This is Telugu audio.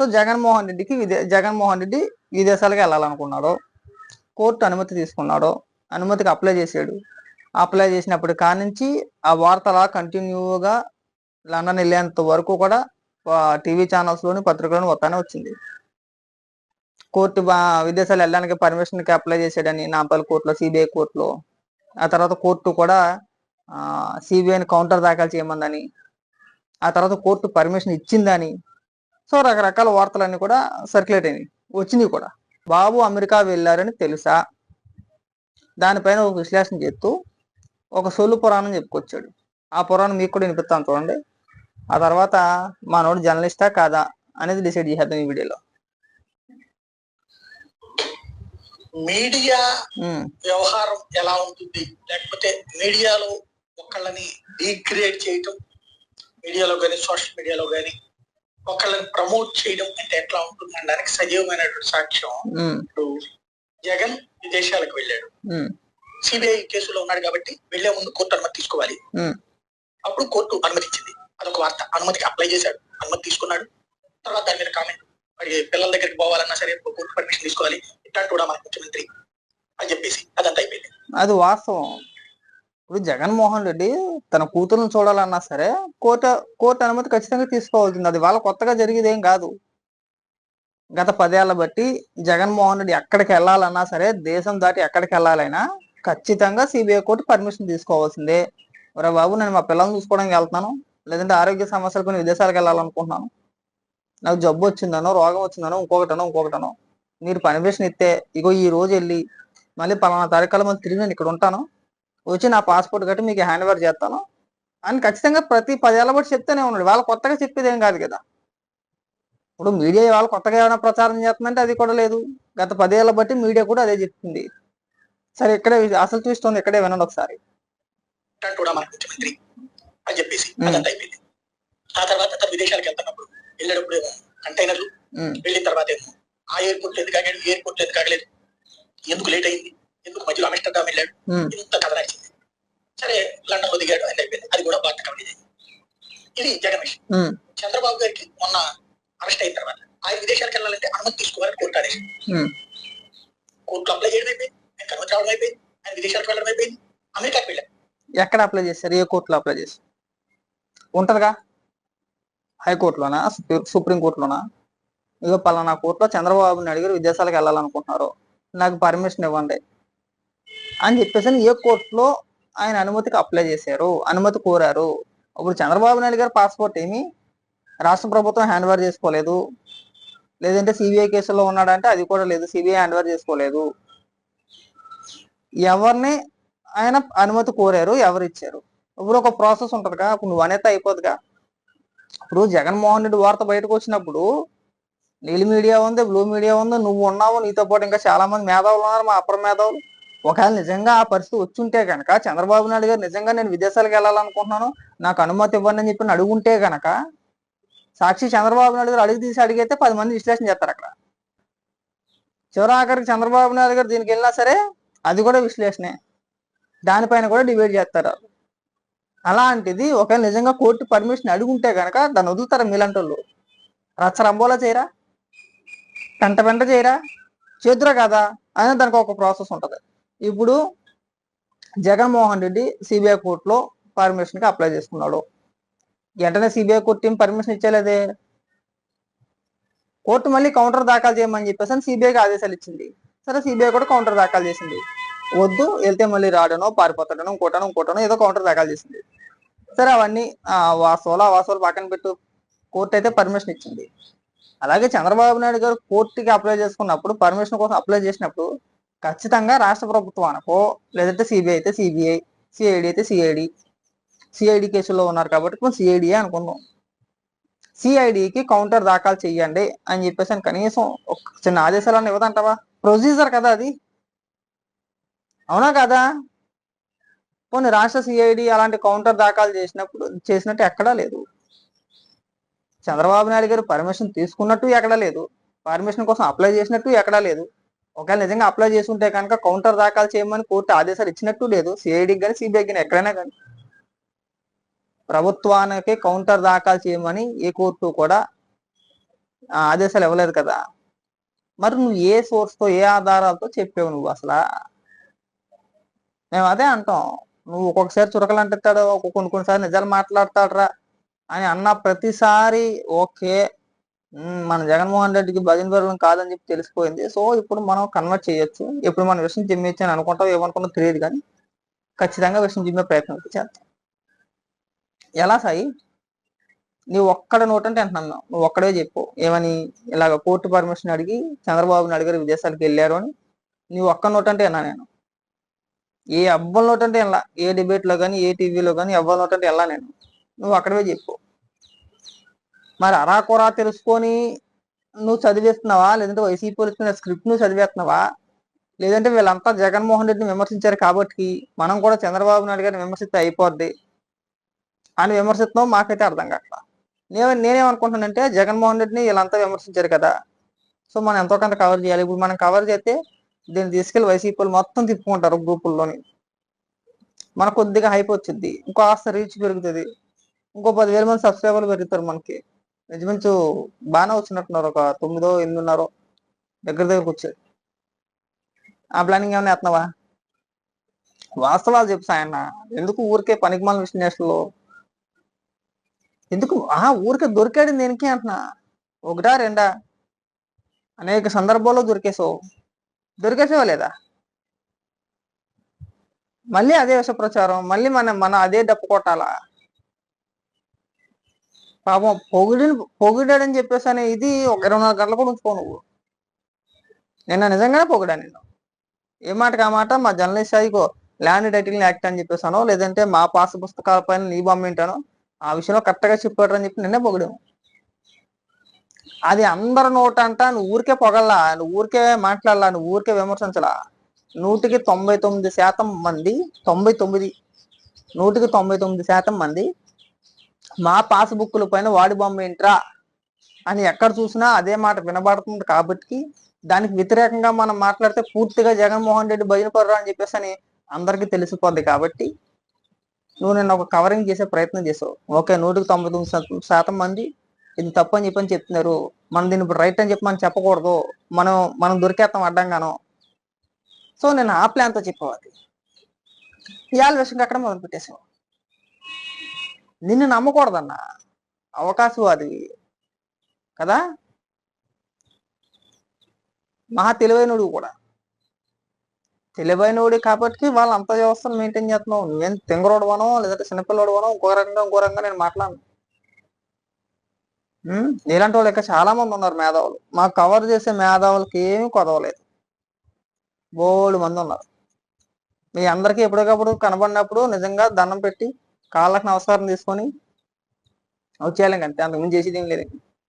సో జగన్మోహన్ రెడ్డికి విదే జగన్మోహన్ రెడ్డి విదేశాలకు వెళ్ళాలనుకున్నాడు కోర్టు అనుమతి తీసుకున్నాడు అనుమతికి అప్లై చేశాడు. అప్లై చేసినప్పటి కానించి ఆ వార్త అలా కంటిన్యూగా లండన్ వెళ్ళేంత వరకు కూడా టీవీ ఛానల్స్లోని పత్రికలను వస్తానే వచ్చింది. కోర్టు విదేశాలు వెళ్ళడానికి పర్మిషన్కి అప్లై చేశాడని నాంపల్లి కోర్టులో సిబిఐ కోర్టులో. ఆ తర్వాత కోర్టు కూడా సిబిఐని కౌంటర్ దాఖలు చేయమందని ఆ తర్వాత కోర్టు పర్మిషన్ ఇచ్చిందని సో రకరకాల వార్తలన్నీ కూడా సర్క్యులేట్ అయినాయి. వచ్చినాయి కూడా. బాబు అమెరికా వెళ్ళారని తెలుసా? దానిపైన ఒక విశ్లేషణ చేస్తూ ఒక సొల్లు పురాణం చెప్పుకొచ్చాడు. ఆ పురాణం మీకు కూడా వినిపిస్తాను చూడండి. ఆ తర్వాత మనోడు జర్నలిస్టా కాదా అనేది డిసైడ్ చేసేద్దాం ఈ వీడియోలో. మీడియా వ్యవహారం ఎలా ఉంటుంది? లేకపోతే మీడియాలో ఒకళ్ళని డీగ్రేడ్ చేయటం? మీడియాలో కానీ సోషల్ మీడియాలో కానీ ఒకళ్ళని ప్రమోట్ చేయడం అంటే ఎట్లా ఉంటుంది అనడానికి సజీవమైనటువంటి సాక్ష్యం ఇప్పుడు జగన్ విదేశాలకు వెళ్ళాడు. సిబిఐ కేసులో ఉన్నాడు కాబట్టి వెళ్ళే ముందు కోర్టు అనుమతి తీసుకోవాలి. అప్పుడు కోర్టు అనుమతి ఇచ్చింది అదొక వార్త. అనుమతికి అప్లై చేశాడు. అనుమతి తీసుకున్నాడు. తర్వాత దాని మీద కామెంట్ మరి పిల్లల దగ్గరికి పోవాలన్నా సరే కోర్టు పర్మిషన్ తీసుకోవాలి. ఇట్లాంటి కూడా మన ముఖ్యమంత్రి అని చెప్పేసి అదంతా అయిపోయింది. అది వాస్తవం. ఇప్పుడు జగన్మోహన్ రెడ్డి తన కూతురును చూడాలన్నా సరే కోర్టు కోర్టు అనుమతి ఖచ్చితంగా తీసుకోవాల్సింది. అది వాళ్ళ కొత్తగా జరిగేది ఏం కాదు. గత పదేళ్ళ బట్టి జగన్మోహన్ రెడ్డి ఎక్కడికి వెళ్ళాలన్నా సరే దేశం దాటి ఎక్కడికి వెళ్ళాలైనా ఖచ్చితంగా సిబిఐ కోర్టు పర్మిషన్ తీసుకోవాల్సిందే. ఒరే బాబు నేను మా పిల్లల్ని చూసుకోవడానికి వెళ్తున్నాను. లేదంటే ఆరోగ్య సమస్యలు కొన్ని విదేశాలకు వెళ్ళాలనుకుంటున్నాను. నాకు జబ్బు వచ్చిందనో రోగం వచ్చిందనో ఇంకొకటనో ఇంకొకటనో. మీరు పర్మిషన్ ఇస్తే ఇగో ఈ రోజు వెళ్ళి మళ్ళీ పలానా తారీఖులో మళ్ళీ తిరిగి నేను ఇక్కడ ఉంటాను. వచ్చి నా పాస్పోర్ట్ కట్టి మీకు హ్యాండ్ ఓవర్ చేస్తాను. అని ఖచ్చితంగా ప్రతి పదేళ్ళ బట్టి చెప్తూనే ఉన్నాడు. వాళ్ళు కొత్తగా చెప్పేది ఏం కాదు కదా. ఇప్పుడు మీడియా వాళ్ళు కొత్తగా ఏమైనా ప్రచారం చేస్తుందంటే అది కూడా లేదు. గత పదేళ్ళ బట్టి మీడియా కూడా అదే చెప్తుంది. సరే ఇక్కడే అసలు ఉంది? ఇక్కడే వినండి ఒకసారి. ముఖ్యమంత్రి. అని చెప్పేసి. అదంతా అయిపోయింది. ఆ తర్వాత తను విదేశాలకు వెళ్తున్నప్పుడు కంటైనర్లు వెళ్ళిన తర్వాత ఏమో ఆ ఎయిర్పోర్ట్ ఎందుకు ఆగాడు? ఈ ఎయిర్పోర్ట్ ఎందుకు ఆగలేదు? ఎందుకు లేట్ అయింది? ఎందుకు మధ్యలో అమిస్టర్డామ్ వెళ్ళాడు ఇంత కథ నడిచింది సరే లండన్లో దిగాడు అని అయిపోయింది. అది కూడా కవరేజ్ అయింది ఇది జగన్ విషయం చంద్రబాబు గారికి మొన్న అరెస్ట్ అయిన తర్వాత ఆయన విదేశాలకు వెళ్ళాలంటే అనుమతి తీసుకోవాలని కోర్టు కోర్టులో అప్లై చేయడం అయిపోయింది. ఆయన అనుమతి రావడం అయిపోయింది. ఆయన విదేశాలకు వెళ్ళడం అయిపోయింది. అమెరికాకి వెళ్ళాడు. ఎక్కడ అప్లై చేశారు? ఏ కోర్టులో అప్లై చేశారు? ఉంటదిగా? హైకోర్టులోనా? Supreme- supreme కోర్టులోనా? ఇగో పలానా కోర్టులో చంద్రబాబు నాయుడు గారు విదేశాలకు వెళ్ళాలనుకుంటున్నారు. నాకు పర్మిషన్ ఇవ్వండి. అని చెప్పేసి ఏ కోర్టులో ఆయన అనుమతికి అప్లై చేశారు. అనుమతి కోరారు. ఇప్పుడు చంద్రబాబు నాయుడు గారి పాస్పోర్ట్ ఏమి? రాష్ట్ర ప్రభుత్వం హ్యాండ్ ఓవర్ చేసుకోలేదు. లేదంటే సిబిఐ కేసులో ఉన్నాడంటే అది కూడా లేదు. సిబిఐ హ్యాండ్ ఓవర్ చేసుకోలేదు. ఎవరిని ఆయన అనుమతి కోరారు? ఎవరు ఇచ్చారు? ఇప్పుడు ఒక ప్రాసెస్ ఉంటుందిగా. ఇప్పుడు నువ్వు అనేది అయిపోద్దిగా ఇప్పుడు జగన్మోహన్ రెడ్డి వార్త బయటకు వచ్చినప్పుడు నీలి మీడియా ఉంది బ్లూ మీడియా ఉంది నువ్వు ఉన్నావు నీతో పాటు ఇంకా చాలా మంది మేధావులు ఉన్నారు మా అపర మేధావులు. ఒకవేళ నిజంగా ఆ పరిస్థితి వచ్చుంటే గనక చంద్రబాబు నాయుడు గారు నిజంగా నేను విదేశాలకు వెళ్ళాలనుకుంటున్నాను నాకు అనుమతి ఇవ్వండి అని చెప్పి అడుగుంటే గనక సాక్షి చంద్రబాబు నాయుడు గారు అడిగి తీసి అడిగితే పది మంది విశ్లేషణ చేస్తారు అక్కడ. చివరాఖరికి చంద్రబాబు నాయుడు గారు దీనికి వెళ్ళినా సరే అది కూడా విశ్లేషణే. దానిపైన కూడా డిబేట్ చేస్తారు. అలాంటిది ఒకవేళ నిజంగా కోర్టు పర్మిషన్ అడుగుంటే గనక దాన్ని వదులుతారా మీలాంటోళ్ళు? రచ్చ రంబోలా చేయరా? పెంట పెంట చేయరా? చేద్దురా కదా? అని దానికి ఒక ప్రాసెస్ ఉంటుంది. ఇప్పుడు జగన్మోహన్ రెడ్డి సిబిఐ కోర్టులో పర్మిషన్కి అప్లై చేసుకున్నాడు. వెంటనే సిబిఐ కోర్టు ఏం పర్మిషన్ ఇచ్చేలేదే? కోర్టు మళ్ళీ కౌంటర్ దాఖలు చేయమని చెప్పేసి సిబిఐకి ఆదేశాలు ఇచ్చింది. సరే సిబిఐ కూడా కౌంటర్ దాఖలు చేసింది. వద్దు వెళ్తే మళ్ళీ రాడనో పారిపోతాడనో ఇంకోటనో ఇంకోటనో ఏదో కౌంటర్ దాఖలు చేసింది. సరే అవన్నీ ఆ, వాస్తవాలు అవాస్తవాలు పక్కన పెట్టు. కోర్టు అయితే పర్మిషన్ ఇచ్చింది. అలాగే చంద్రబాబు నాయుడు గారు కోర్టుకి అప్లై చేసుకున్నప్పుడు పర్మిషన్ కోసం అప్లై చేసినప్పుడు ఖచ్చితంగా రాష్ట్ర ప్రభుత్వానికో లేదంటే సిబిఐ అయితే సిబిఐ సిఐడి అయితే సిఐడి సిఐడి కేసులో ఉన్నారు కాబట్టి ఇప్పుడు సిఐడి అనుకుందాం. సిఐడికి కౌంటర్ దాఖలు చేయండి అని చెప్పేసి కనీసం ఒక చిన్న ఆదేశాలను ఇవ్వదంటావా? ప్రొసీజర్ కదా అది. అవునా కదా? కొన్ని రాష్ట్ర సిఐడి అలాంటి కౌంటర్ దాఖలు చేసినప్పుడు చేసినట్టు ఎక్కడా లేదు. చంద్రబాబు నాయుడు గారు పర్మిషన్ తీసుకున్నట్టు ఎక్కడా లేదు. పర్మిషన్ కోసం అప్లై చేసినట్టు ఎక్కడా లేదు. ఒకవేళ నిజంగా అప్లై చేసుంటే కనుక కౌంటర్ దాఖలు చేయమని కోర్టు ఆదేశాలు ఇచ్చినట్టు లేదు. సిఐడికి కానీ సిబిఐకి కానీ ఎక్కడైనా కానీ ప్రభుత్వానికి కౌంటర్ దాఖలు చేయమని ఏ కోర్టు కూడా ఆ ఆదేశాలు ఇవ్వలేదు కదా. మరి నువ్వు ఏ సోర్స్తో ఏ ఆధారాలతో చెప్పావు నువ్వు అసలు? మేము అదే అంటాం. నువ్వు ఒక్కొక్కసారి చురకలు అంటాడు కొన్ని కొన్నిసారి నిజాలు మాట్లాడతాడరా అని అన్న ప్రతిసారి ఓకే మన జగన్మోహన్ రెడ్డికి భజన బరువులం కాదని చెప్పి తెలిసిపోయింది. సో ఇప్పుడు మనం కన్వర్ట్ చేయొచ్చు. ఇప్పుడు మనం విషయం జిమ్మేచ్చు అని అనుకుంటాం ఏమనుకున్నా తెలియదు కానీ ఖచ్చితంగా విషయం జిమ్మే ప్రయత్నం చేద్దాం. ఎలా సాయి? నువ్వు ఒక్కడ నోటంటే అంటున్నాను నువ్వు ఒక్కడే చెప్పు. ఏమని? ఇలాగ కోర్టు పర్మిషన్ అడిగి చంద్రబాబు నాయుడు గారు విదేశాలకు వెళ్ళారు అని. నువ్వు ఒక్క నోట్ అంటే అన్నా నేను. ఏ అబ్బాయి నోట్ అంటే ఎలా ఏ డిబేట్లో కానీ ఏ టీవీలో కానీ అబ్బల నోట్ అంటే ఎలా నేను. నువ్వు అక్కడే చెప్పు. మరి అరాకొరా తెలుసుకొని నువ్వు చదివేస్తున్నావా? లేదంటే వైసీపీ ఇచ్చిన స్క్రిప్ట్ నువ్వు చదివేస్తున్నావా? లేదంటే వీళ్ళంతా జగన్మోహన్ రెడ్డిని విమర్శించారు కాబట్టి మనం కూడా చంద్రబాబు నాయుడు గారిని విమర్శిస్తే అయిపోద్ది అని విమర్శిస్తున్నావు మాకైతే అర్థం కావట్లా నేను నేనేమనుకుంటున్నానంటే జగన్మోహన్ రెడ్డిని వీళ్ళంతా విమర్శించారు కదా. సో మనం ఎంతో కొంత కవర్ చేయాలి. ఇప్పుడు మనం కవర్ చేస్తే దీన్ని తీసుకెళ్ళి వైసీపీలు మొత్తం తిప్పుకుంటారు గ్రూపుల్లోని. మనకు కొద్దిగా హైప్ వచ్చింది ఇంకో ఆస్త రీచ్ పెరుగుతుంది. ఇంకో పదివేల మంది సబ్స్క్రైబర్లు పెరుగుతారు మనకి. నిజమించు బాగానే వచ్చినట్టున్నారు. ఒక తొమ్మిదో ఎనిమిదిన్నరో దగ్గర దగ్గరకు వచ్చారు. ఆ ప్లానింగ్ ఏమైనా వేస్తున్నావా వాస్తవాలు చెప్పు సాయన్న. ఎందుకు ఊరికే పనికిమాల విశ్లేషణలో ఎందుకు? ఆ ఊరికే దొరికాడు దేనికి అంటున్నా. ఒకటా రెండా? అనేక సందర్భాల్లో దొరికేసావు దొరికేసావా లేదా? మళ్ళీ అదే విష ప్రచారం మళ్ళీ మన మన అదే డప్పు కొట్టాలా? పాపం పొగిడిని పొగిడాడని చెప్పేసి అనే ఇది ఒక ఇరవై నాలుగు గంటలు కూడా ఉంచుకో నువ్వు. నిన్న నిజంగానే పొగిడా నేను ఏ మాటకి ఆ మాట? మా జర్నలిస్ట్ సాయికో ల్యాండ్ టైటిల్ యాక్ట్ అని చెప్పేసానో లేదంటే మా పాస్ పుస్తకాల పైన నీ బొమ్మ ఏంటానో ఆ విషయంలో కరెక్ట్గా చెప్పాడు అని చెప్పి నిన్నే పొగిడాము అది అందరి నోట అంట నువ్వు ఊరికే పొగల్లా నువ్వు ఊరికే మాట్లాడలా నువ్వు ఊరికే విమర్శించలా. నూటికి తొంభై తొమ్మిది శాతం మంది తొంభై తొమ్మిది నూటికి తొంభై తొమ్మిది శాతం మంది మా పాస్బుక్ల పైన వాడి బొమ్మ ఏంట్రా అని ఎక్కడ చూసినా అదే మాట వినబడుతుంది కాబట్టి దానికి వ్యతిరేకంగా మనం మాట్లాడితే పూర్తిగా జగన్మోహన్ రెడ్డి భజన పడరా అని చెప్పేసి అని అందరికీ తెలిసిపోద్ది కాబట్టి నువ్వు నేను ఒక కవరింగ్ చేసే ప్రయత్నం చేసావు. ఓకే నూటికి తొంభై తొమ్మిది శాతం- మంది ఇది తప్పు అని చెప్పని చెప్తున్నారు. మనం దీన్ని ఇప్పుడు రైట్ అని చెప్పి మనం చెప్పకూడదు. మనం మనం దొరికేస్తాం అడ్డంగాను. సో నేను ఆ ప్లాన్తో చెప్పేవాది ఇవాళ విషయం అక్కడ మొదలు పెట్టేసావు నిన్ను నమ్మకూడదన్న. అవకాశవాది కదా? మహా తెలివైనడు కూడా. తెలివైనోడు కాబట్టి వాళ్ళు అంత వ్యవస్థను మెయింటైన్ చేస్తున్నావు. నువ్వేం తింగరోడవనో లేదంటే చిన్నపిల్లడవనో ఇంకో రకంగా ఇంకో రకంగా నేను మాట్లాడను. ఇలాంటి నీలాంటి వాళ్ళు ఇంకా చాలా మంది ఉన్నారు మేధావులు. మాకు కవర్ చేసే మేధావులకి ఏమీ కొదవలేదు. బోల్డ్ మంది ఉన్నారు. మీ అందరికీ ఎప్పటికప్పుడు కనబడినప్పుడు నిజంగా దండం పెట్టి కాళ్ళకి నమస్కారం తీసుకొని వచ్చేయాలి అంతే. అంతకుముందు చేసేది ఏం లేదు.